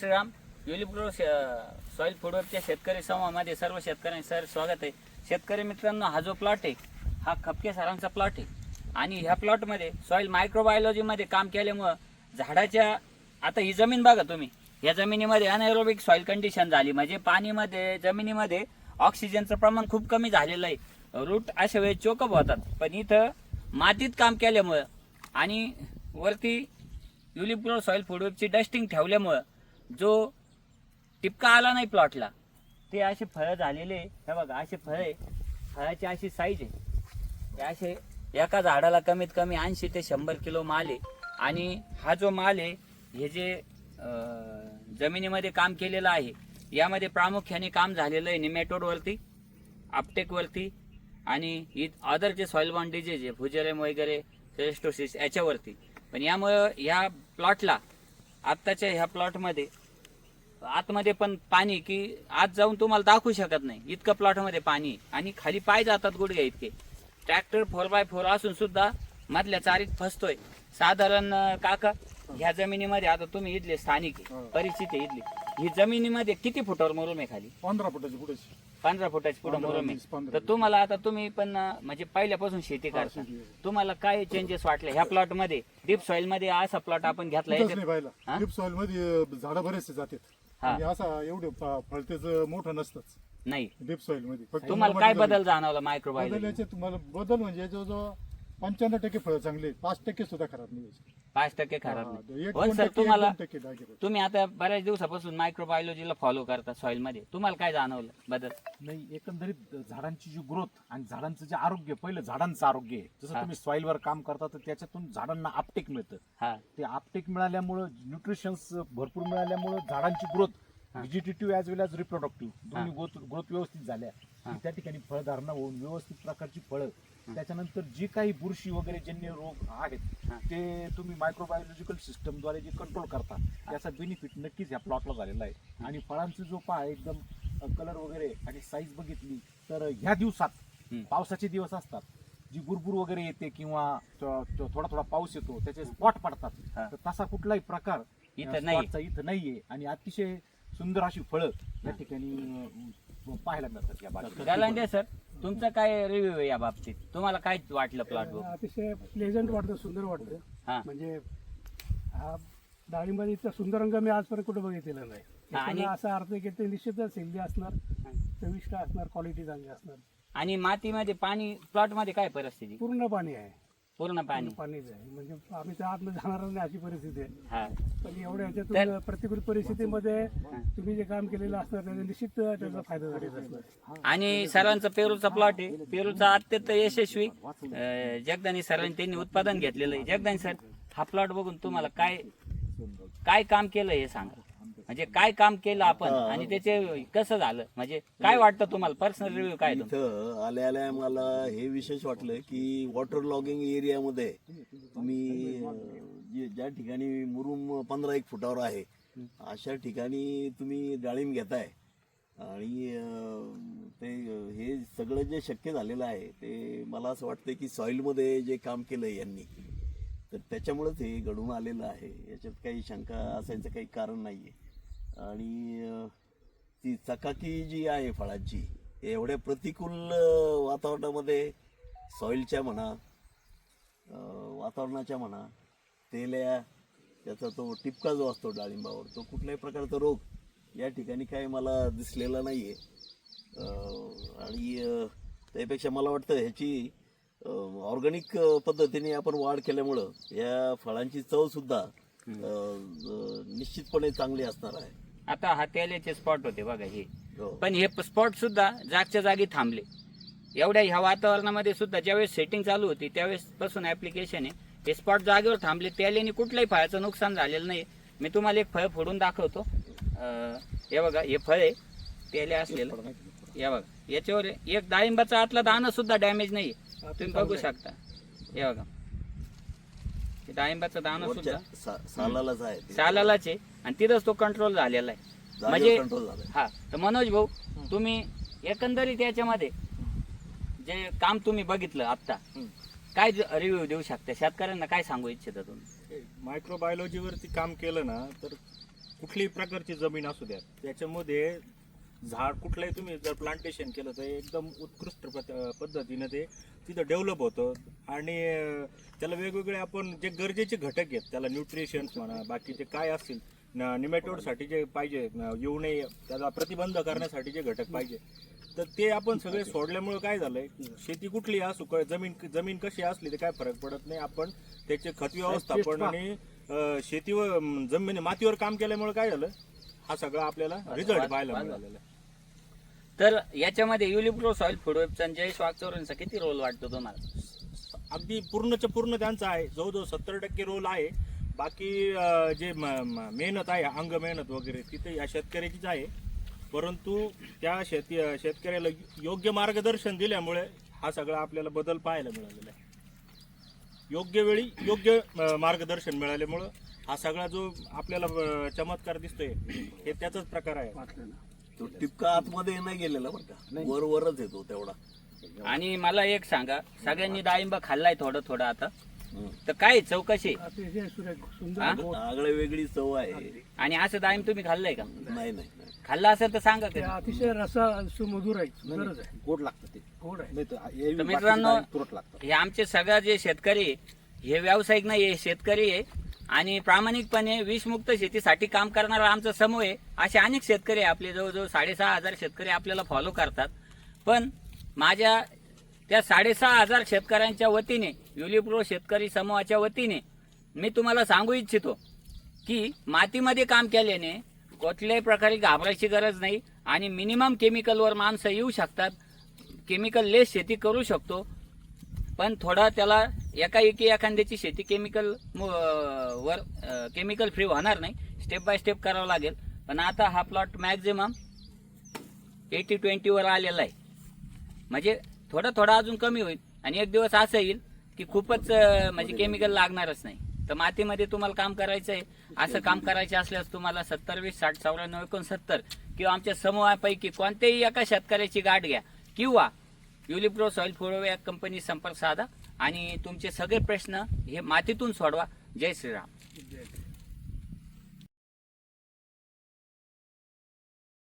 Shriram युलिप्रो soil फूडवरच्या शेतकरी समूहामध्ये सर्व शेतकऱ्यांचे सर स्वागत आहे. शेतकरी मित्रांनो हा जो प्लॉट आहे हा खपके सरांचा प्लॉट आहे. आणि ह्या प्लॉटमध्ये सॉइल मायक्रोबायोलॉजीमध्ये काम केल्यामुळं झाडाच्या आता ही जमीन बघा तुम्ही. या जमिनीमध्ये अनएरोबिक सॉइल कंडिशन झाली. म्हणजे पाणीमध्ये जमिनीमध्ये ऑक्सिजनचं प्रमाण खूप कमी झालेलं आहे. रूट अशा वेळेस चोकअप होतात. पण इथं मातीत काम केल्यामुळं आणि वरती युलिप्रो सॉइल फूडवेबची डस्टिंग ठेवल्यामुळं जो टिपका आला नाही प्लॉटला ते असे फळं झालेले हे बघा असे फळ आहे. फळाची अशी साईज आहे. असे एका झाडाला कमीत कमी ऐंशी ते शंभर किलो माल आहे. आणि हा जो माल आहे हे जे जमिनीमध्ये काम केलेलं आहे यामध्ये प्रामुख्याने काम झालेलं आहे निमॅटोडवरती आपटेकवरती आणि अदर जे सॉइल बॉन्ड डिजीज आहे फुजेरेम वगैरे सेरेस्टोसिस याच्यावरती. पण यामुळं ह्या प्लॉटला आत्ताच्या ह्या प्लॉटमध्ये आतमध्ये पण पाणी की आत जाऊन तुम्हाला दाखवू शकत नाही. इतकं प्लॉटमध्ये पाणी. आणि खाली पाय जातात गुडघे इतके. ट्रॅक्टर फोर बाय फोर असून सुद्धा मधल्या चारीत फसतोय. साधारण काका ह्या जमिनीमध्ये आता तुम्ही इथले स्थानिक आहे, हो. आहे इथली. ही जमिनीमध्ये किती फुटावर मुरुम आहे खाली? पंधरा फुटाची पुढेची. पंधरा फुटाची पुढे पंधरा, मुरुम वीस, आहे पंधरा. तर तुम्हाला आता तुम्ही पण अं, म्हणजे पहिल्यापासून शेती करता. शेती आहे. तुम्हाला काय चेंजेस वाटले? ह्या प्लॉटमध्ये डीप सॉइलमध्ये असा प्लॉट आपण घेतला कुठंच याच्यात- नाही पाहिला. हा? डीप सॉइलमध्ये झाडं बरेचसे जातात. हा. आणि असा एवढे फळतेच मोठं नसतंच नाही डीप सॉइलमध्ये फक्त तुम्हाला काय. बदल जाणवला बदल मायक्रोबायोलॉजी याचे तुम्हाला बदल म्हणजे जवळजवळ पंच्याण्णव टक्के फळं चांगले आहेत. पाच टक्के सुद्धा खराब नाही. पाच टक्के खराब हा, नाही एक दोन सर टक्के, तुम्हाला दोन टक्के. तुम्ही आता बऱ्याच दिवसापासून मायक्रोबायोलॉजीला फॉलो करता सॉइलमध्ये तुम्हाला काय जाणवलं बदल नाही एकंदरीत झाडांची जी ग्रोथ आणि झाडांचं जे आरोग्य पहिलं झाडांचं आरोग्य आहे जसं हा. तुम्ही सॉइल वर काम करता तर त्याच्यातून झाडांना आपटेक मिळतं हा ते आपटेक मिळाल्यामुळं न्यूट्रिशन्स भरपूर मिळाल्यामुळं झाडांची ग्रोथ हा. Vegetative as well as reproductive दोन्ही ग्रोथ ग्रोथ व्यवस्थित झाल्या. की त्या ठिकाणी फळधारणा होऊन व्यवस्थित प्रकारची फळं. त्याच्यानंतर जे काही बुरशी वगैरे जन्य रोग आहेत. ते तुम्ही मायक्रोबायोलॉजिकल सिस्टमद्वारे जे कंट्रोल करता त्याचा बेनिफिट नक्कीच ह्या प्लॉटला झालेला आहे. आणि फळांचं जो पहा एकदम कलर वगैरे आणि साईज बघितली तर ह्या दिवसात. पावसाचे दिवस असतात. जी बुरबुर वगैरे येते किंवा थोडा थोडा पाऊस येतो त्याचे स्पॉट पडतात. तर तसा कुठलाही प्रकार इथं या नाहीये. आणि अतिशय सुंदर अशी फळं या ठिकाणी पाहायला मिळतात या बागेत गालांडे सर तुमचा काय रिव्ह्यू आहे या बाबतीत? तुम्हाला काय वाटलं प्लॉट अतिशय प्लेझंट वाटतं सुंदर वाटतं. हा. म्हणजे हा डाळिंबाचा इतका सुंदर रंग मी आजपर्यंत कुठे बघितलेला नाही. आणि- असा अर्थ आहे की ते निश्चितच हेल्दी असणार चविष्ट असणार क्वालिटी चांगली असणार. आणि मातीमध्ये पाणी प्लॉटमध्ये काय परिस्थिती? पूर्ण पाणी आहे. पूर्ण पाणी. पाणीच आहे. म्हणजे आम्ही त्या आतमध्ये जाणारच नाही अशी परिस्थिती आहे. पण एवढ्या ह्याच्यातून प्रतिकूल परिस्थितीमध्ये तुम्ही जे काम केलेलं असणार त्याचा निश्चित त्याचा फायदा झालेला असणार आणि सरांचा पेरूचा प्लॉट आहे. पेरूचा अत्यंत यशस्वी अं, जगदानी सरांनी त्यांनी उत्पादन घेतलेलं आहे. जगदानी सर हा प्लॉट बघून तुम्हाला काय काय काम केलं हे सांगा. म्हणजे काय काम केलं आपण आणि त्याचे कसं झालं? म्हणजे काय वाटतं तुम्हाला? पर्सनल रिव्ह्यू काय तुमचा? इथं आल्या आल्या मला हे विशेष वाटलं की वॉटर लॉगिंग एरियामध्ये तुम्ही अं, जे ज्या ठिकाणी मुरुम पंधरा एक फुटावर आहे अशा ठिकाणी तुम्ही डाळिंब घेताय. आणि अं, ते हे सगळं जे शक्य झालेलं आहे ते मला असं वाटतं की सॉईलमध्ये जे काम केलं यांनी तर त्याच्यामुळेच हे घडून आलेलं आहे. याच्यात काही शंका असायचं काही कारण नाही आहे आणि ती चकाकी जी आहे फळांची एवढ्या प्रतिकूल वातावरणामध्ये सॉईलच्या म्हणा वातावरणाच्या म्हणा तेल्या त्याचा तो टिपका जो असतो डाळिंबावर तो कुठल्याही प्रकारचा रोग या ठिकाणी काही मला दिसलेला नाही आहे आणि त्यापेक्षा मला वाटतं ह्याची ऑर्गॅनिक पद्धतीने आपण वाढ केल्यामुळं या फळांची चवसुद्धा निश्चितपणे चांगली असणार आहे. आता हा तेलाचे स्पॉट होते बघा हे. हो. पण हे स्पॉट सुद्धा जागच्या जागी थांबले. एवढ्या ह्या वातावरणामध्ये सुद्धा ज्यावेळेस सेटिंग चालू होती त्यावेळेस पासून ऍप्लिकेशन आहे. हे स्पॉट जागेवर थांबले. त्याल्याने कुठल्याही फळाचं नुकसान झालेलं नाही मी तुम्हाला एक फळ फोडून दाखवतो. अं, हे बघा हे फळ आहे. तेले असलेलं. हे बघा याच्यावर एक डाळिंबाचा आतला दाणा सुद्धा डॅमेज नाही तुम्ही बघू शकता. हे बघा. हे डाळिंबाचा दाणा वरच्या सुद्धा. सा- सालालाच आहे ते. सालालाच आहे. आणि तिथंच तो कंट्रोल झालेला आहे. जागेवर म्हणजे झालाय. हा तर मनोज भाऊ तुम्ही एकंदरीत याच्यामध्ये जे काम तुम्ही बघितलं आता काय रिव्ह्यू देऊ शकता? शेतकऱ्यांना काय सांगू इच्छिता तुम्ही? मायक्रोबायोलॉजीवरती काम केलं ना तर कुठल्याही प्रकारची जमीन असू द्या. त्याच्यामध्ये झाड कुठलंही तुम्ही जर प्लांटेशन केलं तर एकदम उत्कृष्ट पद- पद्धतीनं ते तिथं डेव्हलप होतं. आणि त्याला वेगवेगळे आपण जे गरजेचे घटक आहेत त्याला न्यूट्रिशन्स म्हणा बाकीचे काय असतील निमॅटोडसाठी जे पाहिजे येऊ नये त्याला प्रतिबंध करण्यासाठी जे घटक पाहिजे तर ते आपण सगळे सोडल्यामुळे काय झालंय शेती कुठली असू जमीन जमीन कशी असली ते काय फरक पडत नाही. आपण त्याचे खत व्यवस्थापन आणि शेतीवर जमीन मातीवर काम केल्यामुळे काय झालं हा सगळा आपल्याला रिझल्ट पाहायला मिळालेला आहे. तर याच्यामध्ये युलिप्रो सॉइल फूड वेबचा जयेश वागचौऱ्यांचा किती रोल वाटतो तुम्हाला? अगदी पूर्णच्या पूर्ण त्यांचा आहे. जवळजवळ सत्तर टक्के रोल आहे. बाकी अं, जे म- म- मेहनत आहे अंग मेहनत वगैरे तिथे या शेतकऱ्याचीच आहे. परंतु त्या शेती शेतकऱ्याला योग्य मार्गदर्शन दिल्यामुळे हा सगळा आपल्याला बदल पाहायला मिळालेला आहे. योग्य वेळी योग्य अं, मार्गदर्शन मिळाल्यामुळं हा सगळा जो आपल्याला अं, चमत्कार दिसतोय हे त्याचाच प्रकार आहे. वाटलं ना. तो टिपका आतमध्ये नाही गेलेला बरं का? वर वरच येतो तेवढा. आणि मला एक सांगा सगळ्यांनी डाळिंब खाल्लाय थोडं थोडं आता. तर काय चौकशी अतिशय सुरेख हा? सुंदर गोड. आगळे वेगळी चव आहे. आणि असं डाळिंब तुम्ही खाल्लंय का? नाही नाही. खाल्लं असेल तर सांगा ते कधी. अतिशय रसा सुमधुर आहे. सुंदरच आहे. गोड लागतं ते. गोड आहे. नाही तर एरवी तर बाकीची मित्रांनो डाळी तुरट लागतं हे आमचे सगळे जे शेतकरी आहे, हे व्यावसायिक नाही हे शेतकरी आहे. आणि प्रामाणिकपणे विषमुक्त शेतीसाठी काम करणारा आमचा समूह आहे. असे अनेक शेतकरी आहे आपले जवळजवळ साडेसहा हजार शेतकरी आपल्याला फॉलो करतात. पण माझ्या त्या साडेसहा हजार शेतकऱ्यांच्या वतीने युलिप्रो शेतकरी समूहाच्या वतीने मी तुम्हाला सांगू इच्छितो की मातीमध्ये काम केल्याने कुठल्याही प्रकारे घाबरायची गरज नाही आणि मिनिमम केमिकलवर माणसं येऊ शकतात. केमिकल लेस शेती करू शकतो. पण थोडा त्याला एकाएकी एखाद्याची शेती केमिकल वर केमिकल फ्री होणार नाही. स्टेप बाय स्टेप करावं लागेल. पण आता हा प्लॉट मॅक्झिमम एटी ट्वेंटीवर आलेला आहे. म्हणजे थोडा थोडा अजून कमी होईल. आणि एक दिवस असं येईल की खूपच म्हणजे केमिकल लागणारच नाही. तर मातीमध्ये तुम्हाला काम करायचं आहे. असं काम करायचे असल्यास तुम्हाला सत्तर वीस साठ चौऱ्याण्णव एकोणसत्तर किंवा आमच्या समूहापैकी कोणत्याही एका शेतकऱ्याची गाठ घ्या. किंवा युलिप्रो सॉइल फुडो या कंपनी संपर्क साधा आणि तुमचे सगळे प्रश्न हे मातीतून सोडवा. जय श्रीराम.